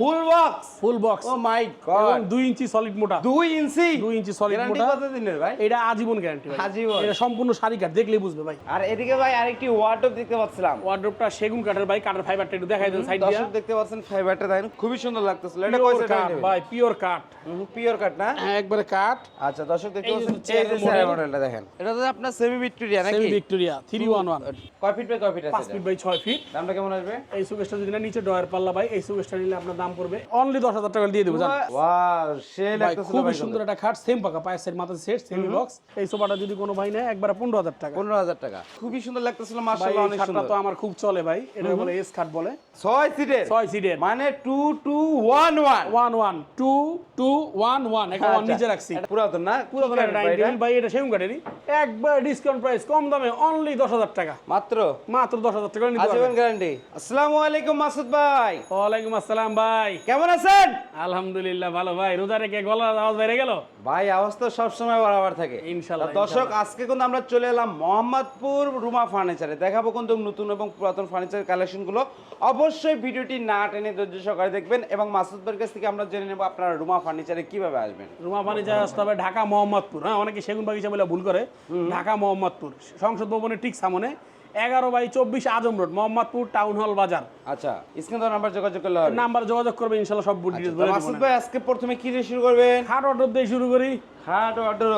ফুল box full box oh মাই এবং god দুই ইঞ্চি সলিড মোটা। দুই ইঞ্চি? দুই ইঞ্চি solid গ্যারান্টি কত দিনের ভাই? এটা আজীবন গ্যারান্টি ভাই। আজীবন। এটা সম্পূর্ণ শাড়ি কাঠ দেখলেই বুঝবে ভাই। আর এদিকে ভাই আরেকটি ওয়ার্ডরোব দেখতে পাচ্ছিলাম। ওয়ার্ড্রপটা সেগুন কাঠের ভাই কাঠের ফাইবারটা একটু দেখাই দেন সাইড দিয়া। দর্শক দেখতে পাচ্ছেন ফাইবারটা দেখেন খুবই সুন্দর লাগতেছিল। এটা কয় ভাই পিওর কাঠ পিওর কাট না? হ্যাঁ, একবারে কাঠ আচ্ছা দর্শক দেখতে পাচ্ছেন এই। মডেলটা দেখেন। এটা তো আপনার সেমি ভিক্টোরিয়া নাকি? Semi Victoria three one one কয় ফিট বাই কয় ফিট আছে ফিট বাই ছয় ফিট দামটা কেমন আসবে? এই সুকেশটা যদি না নিচে ডয়ার পাল্লা ভাই এই সুকেশটা নিলে আপনার দাম পড়বে। অনলি দশ হাজার টাকা দিয়ে দেবো খুবই সুন্দর একটা খাট সেম পাকা পায়ের মাথা সেট সেমি বক্স এই সোফাটা যদি কোনো ভাই নেয় একবার পনেরো হাজার টাকা। পনেরো হাজার টাকা। খুবই সুন্দর লাগতেছিল মার্শাল্লাহ অনেক খাটটা তো আমার খুব চলে ভাই এটা বলে এস খাট বলে। ছয় সিটের ছয় সিটের মানে two two one one one one two two one one একটা ওয়ান নিচে রাখছি। পুরাতন না? পুরো কি ভাই এটা? ডাইনিং ভাই এটা সেগুন কাঠেরই। একবার ডিসকাউন্ট প্রাইস কম দামে অনলি দশ হাজার টাকা। মাত্র? মাত্র দশ হাজার টাকা নিতে পারবেন। গ্যারান্টি আসসালামু আলাইকুম মাসুদ ভাই। ওয়ালাইকুম আসসালাম ভাই। কেমন আছেন? আলহামদুলিল্লাহ ভালো ভাই। রোজা রেখে গলার আওয়াজ বাইরে গেল? ভাই আওয়াজ তো সবসময় বরাবর থাকে। ইনশাল্লাহ, দর্শক আজকে কিন্তু আমরা চলে এলাম মোহাম্মদপুর রুমা ফার্নিচারে। দেখাবো কিন্তু নতুন এবং পুরাতন ফার্নিচার কালেকশনগুলো। অবশ্যই ভিডিওটি না টেনে ধৈর্য সহকারে দেখবেন এবং মাসুদ ভাইয়ের কাছ থেকে আমরা জেনে নেব আপনারা রুমা ফার্নিচারে কীভাবে আসবেন। রুমা ফার্নিচার আসতে হবে ঢাকা মোহাম্মদপুর। হ্যাঁ অনেকে সেগুন বাগিচা বলে ভুল করে। ঢাকা মোহাম্মদপুর। সংসদ ভবনের ঠিক সামনে। এগারো বাই চব্বিশ আজম রোড মোহাম্মদপুর টাউন হল বাজার। আচ্ছা স্ক্রিন নাম্বার যোগাযোগ করলে হবে। নাম্বার যোগাযোগ করবে ইনশাল্লাহ সব ডিটেলস তো বলে মাসুদ ভাই আজকে প্রথমে কি দিয়ে শুরু করবেন? খাট অর্ডার দিয়ে শুরু করি। খাট অর্ডার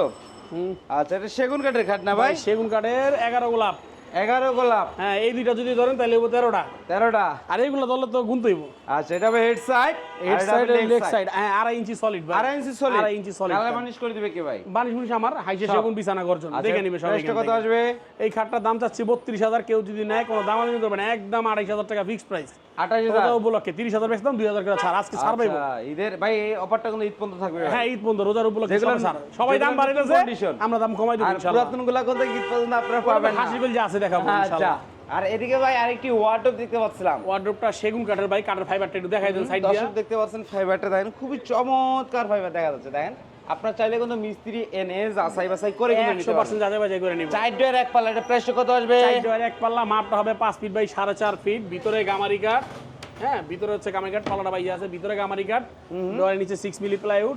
হুম। আচ্ছা এটা সেগুন কাঠের খাট না ভাই ভাই? সেগুন কাঠের এগারো গোলাপ। এগারো গোলাপ। হ্যাঁ এই দুইটা যদি ধরেন তাহলে হইবো তেরোটা। তেরোটা। আর এইগুলো ধরলে তো আচ্ছা এটা হবে head side head side leg side হ্যাঁ আড়াই ইঞ্চি সলিড ভাই। আড়াই ইঞ্চি সলিড আড়াই ইঞ্চি সলিড কালার বানিশ করে দিবে কে ভাই? বানিশ বুনিশ আমার হাইসে। সেগুন বিছানা গর্জন। আচ্ছা, দেখে নিবে সবাই কত আসবে। এই খাটটার দাম চাচ্ছি বত্রিশ হাজার কেউ যদি নেয় কোনো দাম আমি করবে না একদম আড়াইশ হাজার টাকা ফিক্সড প্রাইস উপলক্ষে তিরিশ হাজার বেচতাম দুই হাজার করে ছাড়। আজকে ছাড় পাইবো। আচ্ছা, ঈদের ভাই এই অফারটা কিন্তু ঈদ পর্যন্ত থাকবে হ্যাঁ ঈদ পর্যন্ত রোজার উপলক্ষে ছাড়। সবাই দাম যেগুলো আমরা দাম কমাই দেবো আর ইনশাআল্লাহ পুরাতনগুলা কিন্তু ঈদ পর্যন্ত আপনারা পাবেন না। যা আছে দেখাবো ইনশাআল্লাহ আর এদিকে ভাই আরেকটি ওয়ার্ডরোব দেখতে পাচ্ছিলাম। সেগুন কাঠের ভাই কাঠের ফাইবারটা একটু দেখাই দেন সাইড দিয়া দর্শক দেখতে পাচ্ছেন ফাইবারটা দেখেন খুবই চমৎকার ফাইবার দেখা যাচ্ছে দেখেন। আপনার চাইলে কিন্তু মিস্ত্রি এনে যাচাই বাছাই করে কিন্তু নিতে পারবেন। পার্সেন্ট যাচাই বাছাই করে নিব। চার ডয়ের এক পাল্লা এটা প্রেসার কত আসবে? সাইড ডোয়ার এক পাল্লা মাপটা হবে পাঁচ ফিট বাই সাড়ে চার ফিট ভিতরে গামারি কাঠ হ্যাঁ ভিতরে হচ্ছে গামারি কাঠ পাল্লাটা বাইরে আছে। ভিতরে গামারি কাঠ ডোয়ারের নিচে সিক্স মিলি প্লাইউড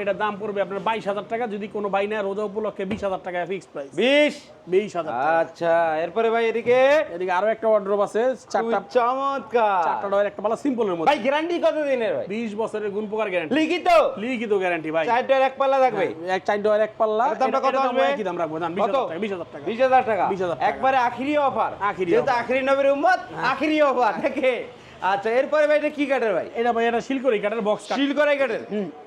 এটার দাম পড়বে আপনার বাইশ হাজার টাকা যদি কোনো বাই নেয় রোজা উপলক্ষে বিশ হাজার টাকা ফিক্স প্রাইস বিশ? বিশ হাজার। আচ্ছা এরপরে ভাই এদিকে? এদিকে আরও একটা ওয়ার্ড্রোব আছে চারটা চমৎকার। চারটা ডয়ের একটা পাল্লা সিম্পলের মধ্যে। ভাই গ্যারান্টি কত দিনের ভাই? বিশ বছরের গুণ প্রকার গ্যারান্টি লিখিত? লিখিত গ্যারান্টি ভাই। চার ডয়ের এক পাল্লা থাকবে? এক চার ডয়ের এক পাল্লা। দামটা কত আসবে? একই দাম রাখব জান বিশ হাজার টাকা বিশ হাজার টাকা। বিশ হাজার টাকা। 20,000 টাকা। একবারে আখিরি অফার আখিরি যেহেতু। আখিরি নবীর উম্মত আখিরি অফার দেখে আচ্ছা এরপরে ভাই এটা কি কাঠের ভাই? এটা ভাই এটা শিলকরি কাঠের বক্স কাঠ শিল করাই কাঠের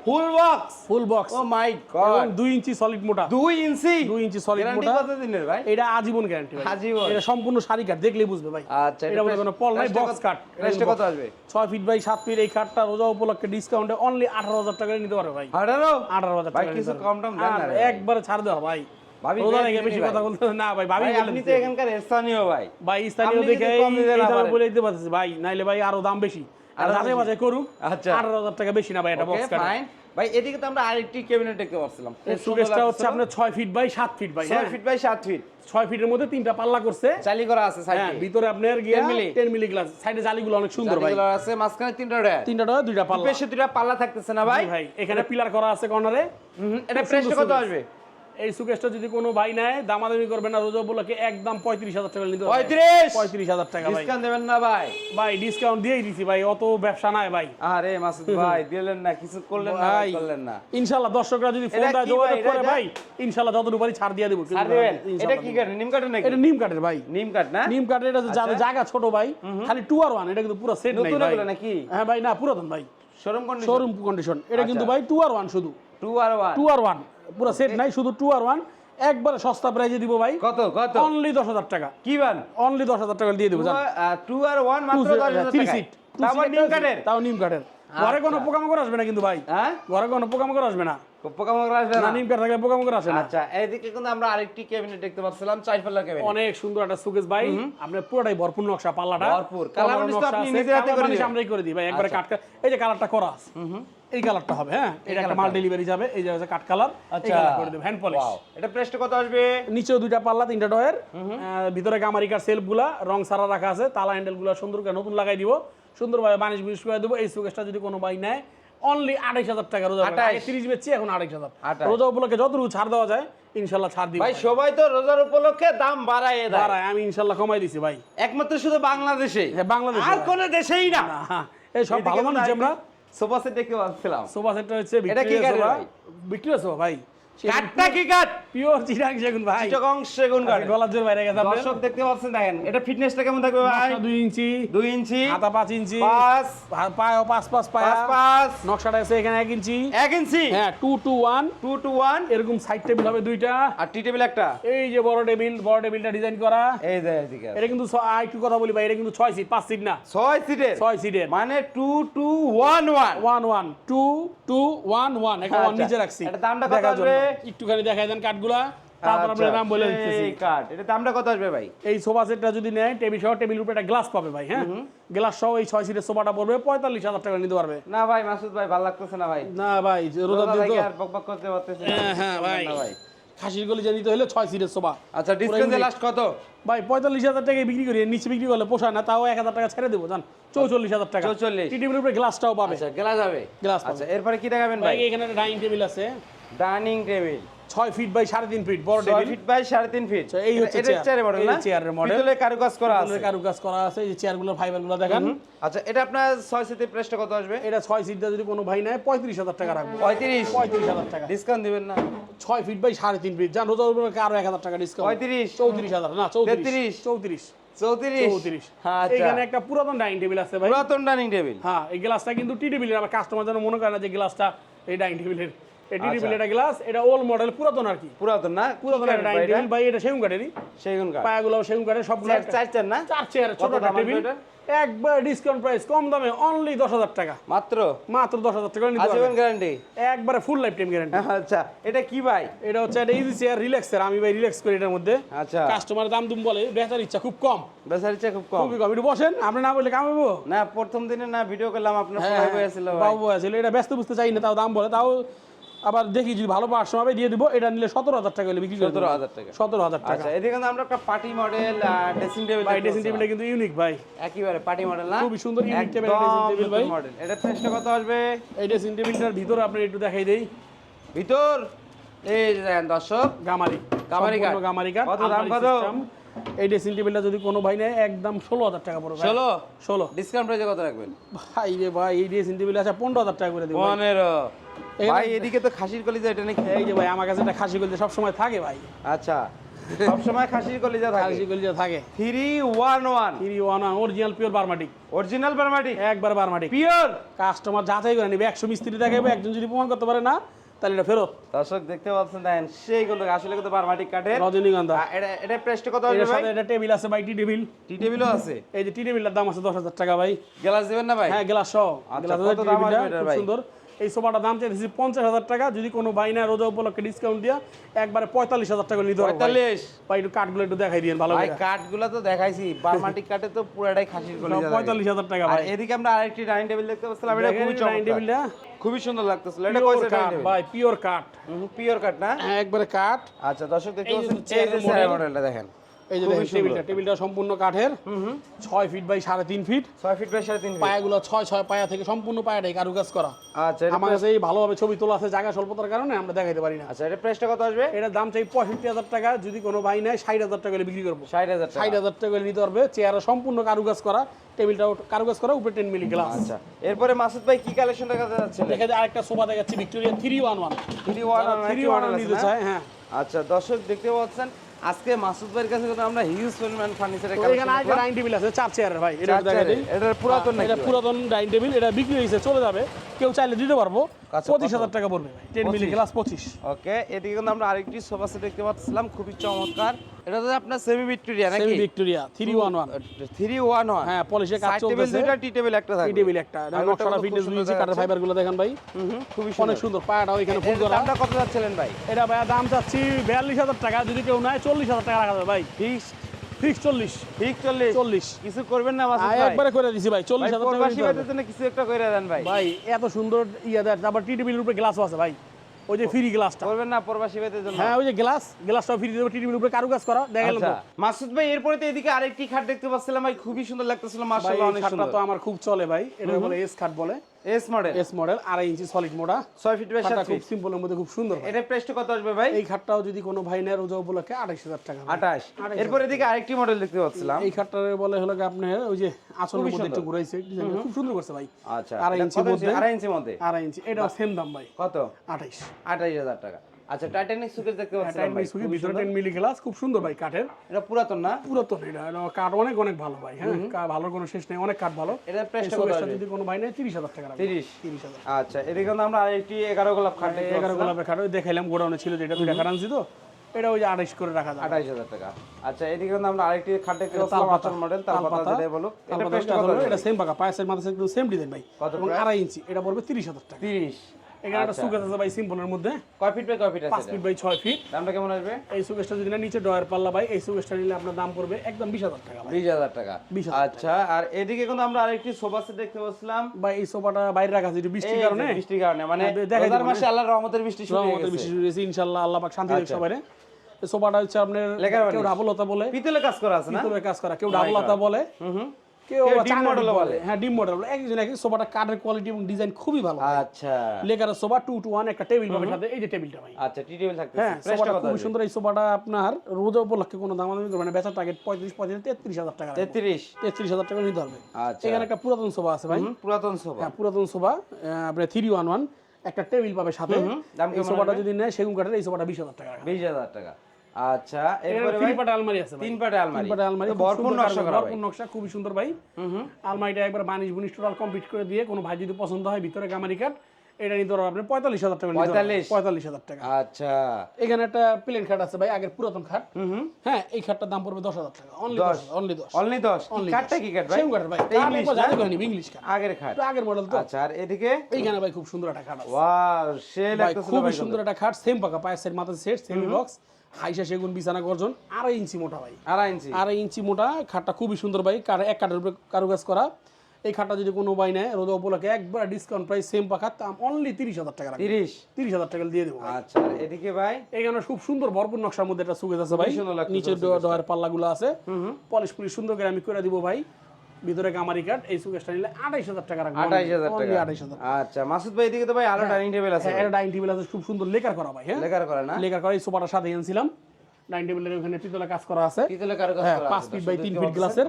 full box full box oh my god দুই ইঞ্চি সলিড মোটা। দুই ইঞ্চি? দুই ইঞ্চি solid গ্যারান্টি মোটা। কত দিনের ভাই? এটা আজীবন গ্যারান্টি ভাই। আজীবন। এটা সম্পূর্ণ সারি কাঠ দেখলেই বুঝবে ভাই। আচ্ছা এটা বলে কোনো পল নাই বক্স কাঠ প্রাইসটা কত আসবে? ছয় ফিট বাই সাত ফিট এই কাঠটা রোজা উপলক্ষে ডিসকাউন্টে অনলি আঠারো হাজার টাকা নিতে পারবে ভাই। আঠারো? আঠারো হাজার ভাই টাকা কিছু কম। টম দেন না একবারে ছাড় দেওয়া ভাই। ভাবি রোজা বলে রেখে দিবি বেশি কথা বলতে না ভাই ভাবি আপনি তো এখানকার স্থানীয় ভাই। ভাই স্থানীয় দেখে যদি কম দিতে এই না দামে পারেন। বলে দিতে পারতেছি। ভাই নাইলে ভাই আরও দাম বেশি। আর করুক। আচ্ছা। আঠারো হাজার টাকা বেশি না ভাই এটা বক্স কাঠ ভাই এদিকে তো আমরা আরেকটি ক্যাবিনেট দেখতে পাচ্ছিলাম সুকেশটা হচ্ছে আপনার ছয় ফিট বাই সাত ফিট ভাই ছয় হ্যাঁ। ফিট বাই সাত ফিট ছয় ফিটের মধ্যে তিনটা পাল্লা করছে। চালি করা আছে হ্যাঁ সাইডে ভিতরে আপনার গিয়া 10 মিলি। মিলি গ্লাস সাইডে জালিগুলো অনেক সুন্দর ভাই। জালিগুলো আছে মাঝখানে তিনটা ডয়ার তিনটা ডয় দুইটা পাল্লা। পেশে পাল্লা থাকতেছে না ভাই? ভাই এখানে পিলার করা আছে কর্নারে এটা কত আসবে? এই সুকেশটা যদি কোনো ভাই নেয় দামাদামি করবে না রোজা উপলক্ষে একদম পঁয়ত্রিশ হাজার টাকা নিতে পঁয়ত্রিশ? পঁয়ত্রিশ হাজার টাকা ডিসকাউন্ট দেবেন না ভাই। ভাই ডিসকাউন্ট দিয়েই দিছি ভাই। অত ব্যবসা নাই ভাই। আরে মাসুদ ভাই দিলেন না কিছু করলেন না করলেন না। ইনশাল্লাহ দর্শকরা যদি ফোন দেয় যোগাযোগ করে ভাই ইনশাল্লাহ যতটুকু পারি ছাড় দিয়ে দেবো। আর দিবেন? এটা কি দেবো। নিম কাঠের নাকি? এটা নিম কাঠের ভাই। নিম কাঠ না? নিম কাঠের এটা যাদের জায়গা ছোট ভাই খালি টু আর ওয়ান এটা কিন্তু পুরো সেট নাই ভাই। নাকি? হ্যাঁ ভাই না পুরাতন ভাই। শোরুম কন্ডিশন শোরুম কন্ডিশন এটা কিন্তু আচ্ছা। ভাই টু আর ওয়ান শুধু। টু আর ওয়ান টু আর ওয়ান পুরো সেট নাই শুধু টু আর ওয়ান একবারে সস্তা প্রাইজে দিব ভাই। কত কত? অনলি দশ হাজার টাকা। কি বান? অনলি দশ হাজার টাকা দিয়ে দেবো টু আর ওয়ান মাত্র থ্রি সিট নিম কাঠের তাও নিম কাঠের ঘরে কোনো পোকামাকড় আসবে না কিন্তু ভাই। হ্যাঁ? ঘরে কোনো পোকামাকড় আসবে না। পোকামাকড় আসবে না? নিম কাঠ থাকলে পোকামাকড় আসে না। আচ্ছা এইদিকে কিন্তু আমরা আরেকটি ক্যাবিনেট দেখতে পাচ্ছিলাম চার ক্যাবিনেট অনেক সুন্দর একটা ভাই। পুরোটাই ভরপুর নকশা পাল্লাটা। ভরপুর। কালার নকশা আপনি হাতে করে বানিশ আমরাই করে দিই ভাই একবারে কাট এই যে কালারটা করা আছে। এই কালারটা হবে হ্যাঁ? এটা একটা মাল ডেলিভারি যাবে এই যে হচ্ছে কাট কালার আচ্ছা করে দেব হ্যান্ড পলিশ. এটা প্রাইসটা কত আসবে? নিচেও দুইটা পাল্লা তিনটা ডয়ের। ভিতরে গামারিকার সেলফগুলা রং সারা রাখা আছে তালা হ্যান্ডেলগুলা সুন্দর করে নতুন লাগাই দিব। সুন্দরভাবে বানিশ বিনিশ করে দেবো এই সুকেশটা যদি কোনো ভাই নেয় অনলি আড়াইশ হাজার টাকা রোজা তিরিশ বেচছি এখন আড়াইশ হাজার। আঠাইশ। রোজা উপলক্ষে যতটুকু ছাড় দেওয়া যায় ইনশাল্লাহ ছাড় দিই ভাই সবাই তো রোজার উপলক্ষে দাম বাড়ায় দেয়। দাঁড়ায় আমি ইনশাল্লাহ কমাই দিছি ভাই। একমাত্র শুধু বাংলাদেশে। হ্যাঁ, বাংলাদেশে। আর। কোন দেশেই না। এই সব ভালো মানুষ আমরা। সোফা সেট দেখতে পাচ্ছিলাম সোফা সেটটা হচ্ছে এটা কি কাঠের ভাই? ভিক্টোরিয়া সোফা ভাই। কাঠটা কি কাঠ পিওর চিরাং সেগুন ভাই। চিটগং সেগুন কাঠ গলার জোর বাইরে গেছে দর্শক দেখতে পাচ্ছেন দেখেন এটা ফিটনেসটা কেমন থাকবে ভাই? ইঞ্চি ইঞ্চি হাতা ইঞ্চি পায়া নকশাটা আছে এখানে ইঞ্চি। ইঞ্চি? হ্যাঁ এরকম সাইড টেবিল হবে দুইটা। আর টি টেবিল একটা? এই যে বড় টেবিল বড় টেবিলটা ডিজাইন করা। এই যে এদিকে এটা কিন্তু ছ- আর একটু কথা বলি ভাই এটা কিন্তু ছয় সিট পাঁচ সিট না। ছয় সিটের মানে two two one one one one two two one one একটা আচ্ছা। নিচে রাখছি। দামটা কত দেখার আসবে? একটুখানি দেখাই দেন কাঠগুলা। তারপর আপনার নাম বলে দিতেছি। কাঠ এটা দামটা কত আসবে ভাই? এই সোফা সেটটা যদি নেয় টেবিল সহ টেবিল উপরে একটা গ্লাস পাবে ভাই হ্যাঁ? গ্লাস সহ এই ছয় সিটের সোফাটা পড়বে পঁয়তাল্লিশ হাজার টাকা নিতে পারবে। না ভাই মাসুদ ভাই ভালো লাগতেছে না ভাই। না ভাই রোজা দিন তো। আর বকবক করতে পারতেছি হ্যাঁ, হ্যাঁ, ভাই। খাসির গলি নিতে হলে ছয় সিটের সোফা। আচ্ছা ডিসকাউন্টে লাস্ট কত? ভাই পঁয়তাল্লিশ হাজার টাকায় বিক্রি করি নিচে বিক্রি করলে পোষায় না তাও এক হাজার টাকা ছেড়ে দেবো জান। চৌচল্লিশ হাজার টাকা। 44 টি টেবিলের উপরে গ্লাসটাও পাবে। আচ্ছা গ্লাস আচ্ছা এরপরে কি দেখাবেন ভাই ভাই? এখানে ডাইনিং টেবিল আছে। Dining table. ছয় ফিট বাই সাড়ে তিন ফিট বড় টেবিল। ফিট বাই সাড়ে তিন ফিট আচ্ছা, এই হচ্ছে এটা চেয়ারের মডেল না? চেয়ারের model। পিতলে কারুকাজ করা আছে। কারুকাজ করা আছে এই যে চেয়ারগুলোর ফাইবারগুলো দেখেন। আচ্ছা এটা আপনার ছয় সিটের প্রাইসটা কত আসবে? এটা ছয় সিটটা যদি কোনো ভাই নেয় পঁয়ত্রিশ হাজার টাকা রাখব। পঁয়ত্রিশ? পঁয়ত্রিশ হাজার টাকা। ডিসকাউন্ট দিবেন না। ছয় ফিট বাই সাড়ে তিন ফিট যান রোজার উপরে আরও এক হাজার টাকা ডিসকাউন্ট পঁয়ত্রিশ? চৌত্রিশ হাজার না চৌত্রিশ। তেত্রিশ। চৌত্রিশ। চৌত্রিশ? চৌত্রিশ। আচ্ছা। এখানে একটা পুরাতন ডাইনিং টেবিল আছে ভাই। পুরাতন ডাইনিং টেবিল হ্যাঁ এই গ্লাসটা কিন্তু টি টেবিলের আবার কাস্টমার যেন মনে করে না যে গ্লাসটা এই ডাইনিং টেবিলের গ্লাস এটা ওল্ড মডেল পুরাতন আর কি। পুরাতন না? পুরাতন টেবিল ভাই এটা সেগুন কাঠেরই। সেগুন কাঠ। পায়াগুলো সেগুন কাঠের সবগুলো চার চার চার না? চার চেয়ার ছোট কত একটা দাম আসবে টেবিল একবার ডিসকাউন্ট প্রাইস কম দামে অনলি দশ হাজার টাকা। মাত্র? মাত্র দশ হাজার টাকা আজীবন গ্যারান্টি একবারে ফুল লাইফ টাইম গ্যারান্টি আচ্ছা এটা কি ভাই? এটা হচ্ছে ইজি চেয়ার রিল্যাক্সের আমি ভাই রিল্যাক্স করি এটার মধ্যে। আচ্ছা। কাস্টমার দাম দুম বলে বেচার ইচ্ছা খুব কম। বেচার ইচ্ছা খুব কম। খুবই কম। একটু বসেন আপনি না বললে কামাবো না প্রথম দিনে না ভিডিও করলাম আপনার হ্যাঁ, ফোনে বাবু এটা ব্যস্ত বুঝতে চাই না তাও দাম বলে। তাও আবার দেখি যদি ভালো পাওয়ার সময় দিয়ে দিব এটা নিলে সতেরো হাজার টাকা হলে বিক্রি করে 17,000 টাকা। সতেরো হাজার টাকা। আচ্ছা এদিকে কিন্তু আমরা একটা পার্টি মডেল ড্রেসিং টেবিল ভাই ড্রেসিং টেবিলটা কিন্তু ইউনিক ভাই। একেবারে পার্টি মডেল না? খুবই সুন্দর unique table, dressing table ভাই। মডেল এটা প্রাইসটা কত আসবে? এই ড্রেসিং টেবিলটার ভিতরে আপনি একটু দেখাই দেই। ভিতর? এই দেখেন দর্শক। গামারি। গামারি। গামারি কাঠ কত দাম কত? এই ড্রেসিং টেবিলটা যদি কোনো ভাই নেয় একদম ষোলো হাজার টাকা পড়বে ষোলো? ষোলো। ডিসকাউন্ট প্রাইসে কত রাখবেন? ভাই রে ভাই এই ড্রেসিং টেবিল আছে পনেরো হাজার টাকা করে দেবো পনেরো। ভাই এদিকে তো খাসির কলিজা এটা নাকি? এই যে ভাই আমার কাছে খাসি সবসময় থাকে ভাই। আচ্ছা খাসির কলিজা থাকে? খাসি গলিতে থাকে। Three one one? Three one original pure Burma teak original Burma teak একবার বারমাটিক পিওর কাস্টমার যাচাই করে নিবে মিস্ত্রি দেখাবে একজন যদি প্রমাণ করতে পারে না তাহলে এটা ফেরত। দর্শক দেখতে পাচ্ছেন দেখেন সেই কিন্তু আসলে কিন্তু বারমাটিক রজনীগন্ধা। এটা এটা কত ভাই? এটা টেবিল আছে ভাই টি টেবিল টি টেবিলও আছে? এই যে টি টেবিলটার দাম আছে দশ হাজার টাকা ভাই। গ্লাস দিবেন না ভাই? হ্যাঁ গ্লাস সহ। আচ্ছা, গ্লাস কত দাম ভাই? সুন্দর। এই সোফাটার দাম চাইতেছি পঞ্চাশ হাজার টাকা। যদি কোনো ভাই না রোজা উপলক্ষে ডিসকাউন্ট দিয়া একবারে পঁয়তাল্লিশ হাজার টাকা নিতে পঁয়তাল্লিশ? ভাই একটু কাঠগুলো একটু দেখাই দিন ভালো ভাই কাঠগুলো তো দেখাইছি বারমাটিক কাঠে তো পুরাটাই খাসির কলিজা পঁয়তাল্লিশ হাজার টাকা ভাই। এদিকে আমরা আরেকটি ডাইনিং টেবিল দেখতে পাচ্ছিলাম এটা খুবই ডাইনিং টেবিলটা খুবই সুন্দর লাগতেছিল এটা কইছে কাঠ ভাই পিওর কাঠ পিওর কাঠ না? হ্যাঁ, একবারে কাঠ আচ্ছা দর্শক দেখতে পাচ্ছেন এই যে মডেলটা দেখেন। এই যে টেবিলটা। টেবিলটা সম্পূর্ণ কাঠের। ছয় ফিট বাই সাড়ে তিন ফিট ছয় ফিট বাই সাড়ে তিন পায়াগুলো ছয় ছয় পায়া থেকে সম্পূর্ণ পায়াটাই কারুকাজ করা। আচ্ছা আমার কাছে এই ভালোভাবে ছবি তোলা আছে জায়গা স্বল্পতার কারণে আমরা দেখাইতে পারি না। আচ্ছা এটা প্রাইসটা কত আসবে? এটার দাম চাই পঁয়ষট্টি হাজার টাকা। যদি কোনো ভাই নেয় ষাট হাজার টাকা বিক্রি করব। ষাট হাজার ষাট টাকা হাজার টাকা নিতে পারবে। চেয়ারে সম্পূর্ণ কারুকাজ করা। টেবিলটাও কারুকাজ করা উপরে টেন মিলি গ্লাস আচ্ছা এরপরে মাসুদ ভাই কি কালেকশন দেখাতে যাচ্ছেন দেখা যায় আরেকটা সোফা দেখাচ্ছি Victoria three one one three one three one নিতে চায় হ্যাঁ। আচ্ছা দর্শক দেখতে পাচ্ছেন আজকে মাসুদ ভাইয়ের কাছে কিন্তু আমরা হিউজ পরিমাণ ফার্নিচারের তো এখানে আরেকটা ডাইনিং টেবিল আছে চার চেয়ারের ভাই এটা দেখাই দিই এটা পুরাতন হ্যাঁ, নাকি এটা পুরাতন ডাইনিং টেবিল এটা বিক্রি হয়েছে চলে যাবে। কেউ চাইলে দিতে পারব। আচ্ছা, পঁচিশ কত? হাজার টাকা পড়বে টেন মিলি 25 গ্লাস পঁচিশ। ওকে এদিকে কিন্তু আমরা আরেকটি সোফা সেট দেখতে পাচ্ছিলাম খুবই চমৎকার। এটা তো আপনার সেমি ভিক্টোরিয়া নাকি? Semi Victoria three one one three one one হ্যাঁ পলিশে কাজ সাইড টেবিল দুইটা টি টেবিল একটা টি টেবিল একটা নকশাটা ফিটনেস সুন্দর দিয়েছি কাঠের ফাইবারগুলো দেখেন ভাই। খুবই অনেক সুন্দর। পায়াটাও এখানে ফুল করা। দামটা কত যাচ্ছিলেন ভাই? এটা ভাই দাম চাচ্ছি বিয়াল্লিশ হাজার টাকা যদি কেউ নেয় চল্লিশ হাজার টাকা রাখা যাবে ভাই। ফিক্স ফিক্স চল্লিশ। ঠিক চল্লিশ? চল্লিশ। কিছু করবেন না মাসুদ আয় ভাই। একবারে করে দিছি ভাই চল্লিশ হাজার টাকা প্রবাসী দিতে হবে। ভাইদের জন্য কিছু একটা করে দেন ভাই। ভাই এত সুন্দর ইয়ে দেয় তারপর টি টেবিলের উপরে গ্লাসও আছে ভাই। ওই যে ফ্রি গ্লাসটা করবেন না প্রবাসী ভাইদের জন্য। হ্যাঁ ওই যে গ্লাস ফ্রি দেবো টিভির উপরে কারুকাজ করা দেখা গেল আচ্ছা। মাসুদ ভাই এরপরে তো এদিকে আরেকটি খাট দেখতে পাচ্ছিলাম ভাই খুবই সুন্দর লাগতেছিল মাশাআল্লাহ অনেক সুন্দর। তো আমার খুব চলে ভাই এটা বলে এস খাট বলে। এস মডেল এস মডেল আড়াই ইঞ্চি সলিড মোটা 6 ফিট বাই খাটটা 7 খুব সিম্পলের মধ্যে খুব সুন্দর এটা প্রাইসটা কত আসবে ভাই? এই খাটটাও যদি কোনো ভাই নেয় রোজা উপলক্ষে আঠাইশ হাজার টাকা আঠাশ। 28 এরপরে এদিকে আরেকটি মডেল দেখতে পাচ্ছিলাম। এই খাটটার বলে হলো আপনার ওই যে আসল মধ্যে একটু সুন্দর। ঘুরাইছে খুব সুন্দর করছে ভাই। আচ্ছা। আড়াই মধ্যে। আড়াই ইঞ্চির মধ্যে? আড়াই ইঞ্চি এটা সেম দাম ভাই। কত? আঠাইশ। 28000 টাকা। আচ্ছা টাইটানিক সুকেস দেখতে পাচ্ছিলাম টাইম ভাই মিক্স ভিতরে টেন মিলি গ্লাস খুব সুন্দর ভাই কাঠের। এটা পুরাতন না? পুরাতন এটা এটা কাঠ অনেক অনেক ভালো ভাই হ্যাঁ? ভালোর কোনো শেষ নেই অনেক কাঠ ভালো। এটা প্রাইসটা কত আসবে যদি কোনো ভাই নেয় তিরিশ হাজার টাকা রাখবে 30 তিরিশ হাজার। আচ্ছা এদিকে আমরা আরেকটি 11 গোলাপ খাট দেখতে এগারো খাট দেখাইলাম গোডাউনে ছিল যেটা দুই টাকা আনছি তো। এটা ওই যে আড়াইশ করে রাখা যায় 28000 টাকা। আচ্ছা এদিকে আমরা আরেকটি খাট তালপাতা। মডেল তালপাতা। যেটা বলো এটা সেম পাকা পায়েসের মাথা একদম সেম ডিজাইন ভাই। আড়াই ইঞ্চি এটা পড়বে তিরিশ হাজার টাকা। 30 এখানে একটা সুকেস আছে ভাই সিম্পলের মধ্যে। কয় ফিট বাই কয় ফিট আছে ফিট বাই ছয় ফিট। দামটা কেমন আসবে? এই সুকেসটা যদি না নিচে ডয়ার পাল্লা ভাই এই সুকেসটা নিলে আপনার দাম পড়বে একদম বিশ হাজার টাকা ভাই। 20000 টাকা। আচ্ছা আর এদিকে কিন্তু আমরা আরেকটি সোফা সেট দেখতে পাচ্ছিলাম। ভাই এই সোফাটা বাইরে রাখা আছে বৃষ্টির কারণে। বৃষ্টির কারণে মানে হ্যাঁ, রোজার মাসে আল্লাহর রহমতের বৃষ্টি শুরু হয়ে গেছে। বৃষ্টি শুরু হয়েছে ইনশাল্লাহ আল্লাহ পাক শান্তি সবাই এই সোফাটা হচ্ছে আপনার কেউ। ডাবলতা বলে। পিতলে কাজ করা আছে না? পিতলের কাজ করা কেউ ডাবলতা বলে। হুম। কেউ কেউ ডিম চায়না বলে। হ্যাঁ ডিম মডেল বলে। একজন এক সোফাটা কাঠের কোয়ালিটি এবং ডিজাইন খুবই ভালো। আচ্ছা। Lacquer sofa two two one একটা টেবিল পাবে সাথে। এই যে টেবিলটা ভাই। আচ্ছা টি টেবিল থাকতেছে। হ্যাঁ সোফাটা কত সুন্দর। এই সোফাটা আপনার রোজা উপলক্ষে কোনো দাম দামি করবে না। টার্গেট পঁয়ত্রিশ পঁয়ত্রিশ তেত্রিশ হাজার টাকা রাখব। 33 তেত্রিশ হাজার টাকা নিতে হবে। আচ্ছা। এখানে একটা পুরাতন সোফা আছে ভাই। পুরাতন সোফা। হ্যাঁ পুরাতন সোফা আপনার থ্রি ওয়ান ওয়ান একটা টেবিল পাবে সাথে। এই সোফাটা যদি নেয় সেগুন কাঠের এই সোফাটা বিশ হাজার টাকা রাখা। 20000 টাকা। আচ্ছা এরপরে ভাই? পাটা আলমারি আছে ভাই। তিন পাটে আলমারি। তিন পাটা আলমারি ভরপুর নকশা করা ভরপুর নকশা খুবই সুন্দর ভাই। আলমারিটা একবার বানিশ বুনিশ টোটাল কমপ্লিট করে দিয়ে কোনো ভাই যদি পছন্দ হয় ভিতরে গামারি কাঠ এটা নিতে পারবেন আপনি পঁয়তাল্লিশ হাজার টাকা নিতে পারবেন। 45? পঁয়তাল্লিশ হাজার টাকা। আচ্ছা। এখানে একটা প্লেন খাট আছে ভাই আগের পুরাতন খাট। হ্যাঁ এই খাটটার দাম পড়বে দশ হাজার টাকা। অনলি দশ? দশ অনলি দশ। অনলি 10 Only কি কাট ভাই? সেম কাঠের ভাই। ইংলিশ না? ইংলিশ কাঠ আগের খাট। আগের মডেল তো। আচ্ছা আর এদিকে? এইখানে ভাই খুব সুন্দর একটা খাট আছে। ওয়াও সে ভাই লাগতেছিল খুবই সুন্দর একটা খাট সেম পাকা পায়ের মাথা সেট সেম বক্স হাইসা সেগুন বিছানা গর্জন আড়াই ইঞ্চি মোটা ভাই। আড়াই ইঞ্চি? আড়াই ইঞ্চি মোটা খাটটা খুবই সুন্দর ভাই কার এক কাঠের উপরে কারুকাজ করা। এই খাটটা যদি কোনো ভাই নেয় রোদা উপলক্ষে একবার ডিসকাউন্ট প্রাইস সেম পাকা দাম অনলি তিরিশ হাজার টাকা তিরিশ? তিরিশ হাজার টাকা দিয়ে দেবো আচ্ছা এদিকে ভাই? এইখানে খুব সুন্দর ভরপুর নকশার মধ্যে একটা সুগেজ আছে ভাই। খুবই সুন্দর লাগতেছে নিচে ডয়ের পাল্লাগুলো আছে। পলিশ পুলিশ সুন্দর করে আমি করে দিব ভাই। ভিতরে গামারি কাঠ এই সুগেজটা নিলে আঠাইশ হাজার টাকা রাখব। 28000 Only টাকা। 28000 আচ্ছা মাসুদ ভাই এদিকে তো ভাই আরও ডাইনিং টেবিল আছে হ্যাঁ ডাইনিং টেবিল আছে খুব সুন্দর লেকার করা ভাই হ্যাঁ? লেখার করে না? লেকার করা এই সোফাটার সাথে এনেছিলাম। ডাইনিং টেবিলের ওখানে পিতলের কাজ করা আছে। পিতলে কাজ হ্যাঁ করা পাঁচ আছে, ফিট বাই ফিট গ্লাসের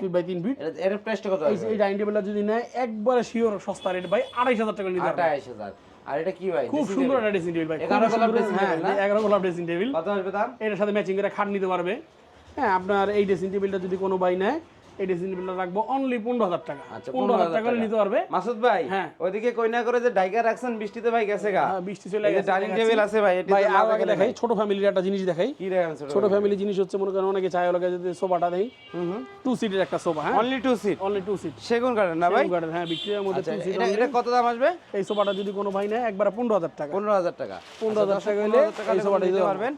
ফিট বাই ফিট এর প্রাইসটা কত এই ডাইনিং টেবিলটা যদি নেয় একবারে শিওর সস্তা রেট ভাই আড়াইশ হাজার টাকা নিতে পারবে। 28000 আর এটা কি ভাই? খুব সুন্দর একটা ড্রেসিং টেবিল ভাই গোলাপ হ্যাঁ, না? এগারো গোলাপ ড্রেসিং টেবিল কত আসবে দাম? এটার সাথে ম্যাচিং করে খাট নিতে পারবে। হ্যাঁ আপনার এই ড্রেসিং টেবিলটা যদি কোনো ভাই নেয় এই ড্রেসিং টেবিলটা রাখব অনলি পনেরো হাজার টাকা। আচ্ছা পনেরো হাজার টাকা নিতে পারবে। মাসুদ ভাই হ্যাঁ। ওইদিকে কই না করে যে ডাইকা রাখছেন বৃষ্টিতে ভাই গেছে গা। হ্যাঁ, বৃষ্টি চলে গেছে, ডাইনিং টেবিল আছে ভাই এটি আগে দেখাই ছোট ফ্যামিলির একটা জিনিস দেখাই। কি দেখেন ছোট ফ্যামিলি জিনিস হচ্ছে মনে করেন অনেকে চায় ওকে যদি সোফাটা দেয় টু সিটের একটা সোফা হ্যাঁ। Only two seat only two seat সেগুন কাঠের না ভাই? হ্যাঁ বিক্রির মধ্যে আচ্ছা টু সিট এটা এটা কত দাম আসবে? এই সোফাটা যদি কোনো ভাই নেয় একবার পনেরো হাজার টাকা। পনেরো হাজার টাকা। 15,000 আচ্ছা, টাকা হলে 15,000 এই সোফাটা দিতে পারবেন।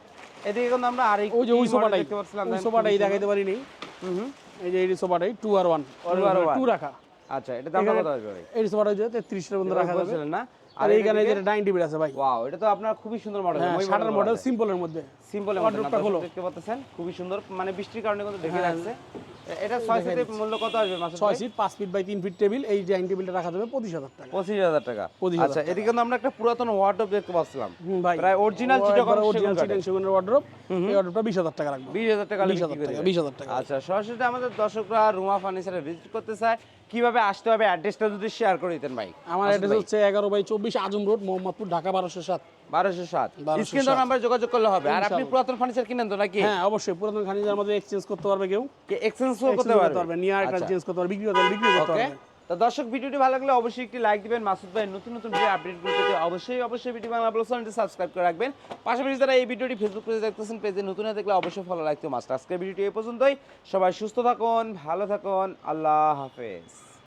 এদিকে কিন্তু আমরা আরেক ওই যে ওই সোফাটাই দেখতে পাচ্ছিলাম ওই সোফাটাই দেখাইতে পারিনি। হুম হুম। এই যে এই সোফাটাই টু আর ওয়ান। টু রাখা। আচ্ছা এটা দাম কত আসবে ভাই? এই সোফাটা যে তেত্রিশের মধ্যে রাখা যাবে। না? আর এইখানে যে ডাইনিং টেবিল আছে ভাই। ওয়াও এটা তো আপনার খুবই সুন্দর মডেল হ্যাঁ শাটার মডেল সিম্পলের মধ্যে। সিম্পল Wardrobe টা দেখতে পাচ্ছেন খুবই সুন্দর মানে বৃষ্টির কারণে কিন্তু ঢেকে হ্যাঁ। রাখছে এটা ছয় সিটের মূল্য কত আসবে মাসুদ ছয় সিট পাঁচ ফিট বাই তিন ফিট টেবিল এই ডাইনিং টেবিলটা রাখা যাবে টাকা। পঁচিশ হাজার টাকা। আচ্ছা এদিকে কিন্তু আমরা একটা পুরাতন ওয়ার্ডরোব দেখতে পাচ্ছিলাম। প্রায় চিটাগং অরিজিনাল সেগুনের এই টাকা রাখব। টাকা আচ্ছা সরাসরি আমাদের দর্শকরা রুমা ফার্নিচারে ভিজিট করতে চায়। কীভাবে আসতে হবে অ্যাড্রেসটা যদি শেয়ার করে দিতেন ভাই। আমার অ্যাড্রেস হচ্ছে এগারো বাই চব্বিশ আজম রোড মোহাম্মদপুর ঢাকা বারোশো সাত। বারোশো সাত। স্ক্রিন তো নাম্বার যোগাযোগ করলে হবে। আর আপনি পুরাতন ফার্নিচার কিনেন তো নাকি? হ্যাঁ অবশ্যই। পুরাতন ফার্নিচার মধ্যে এক্সচেঞ্জ করতে পারবে কেউ। এক্সচেঞ্জ করতে পারবে? নিয়ে আর। চেঞ্জ করতে পারবে বিক্রি করতে পারবে বিক্রি করতে পারবে। তো দর্শক, ভিডিওটি ভালো লাগলে অবশ্যই একটি লাইক দিবেন। মাসুদ ভাই, নতুন নতুন ভিডিও আপডেটগুলো পেতে অবশ্যই অবশ্যই ভিডিও বাংলা ব্লগ চ্যানেলটি সাবস্ক্রাইব করে রাখবেন। পাশাপাশি যারা এই ভিডিওটি ফেসবুক পেজে দেখতেছেন পেজে নতুন হয়ে দেখলে অবশ্যই ফলো রাখতে মাস্টার, আজকের ভিডিওটি এই পর্যন্তই। সবাই সুস্থ থাকুন, ভালো থাকুন। আল্লাহ হাফেজ।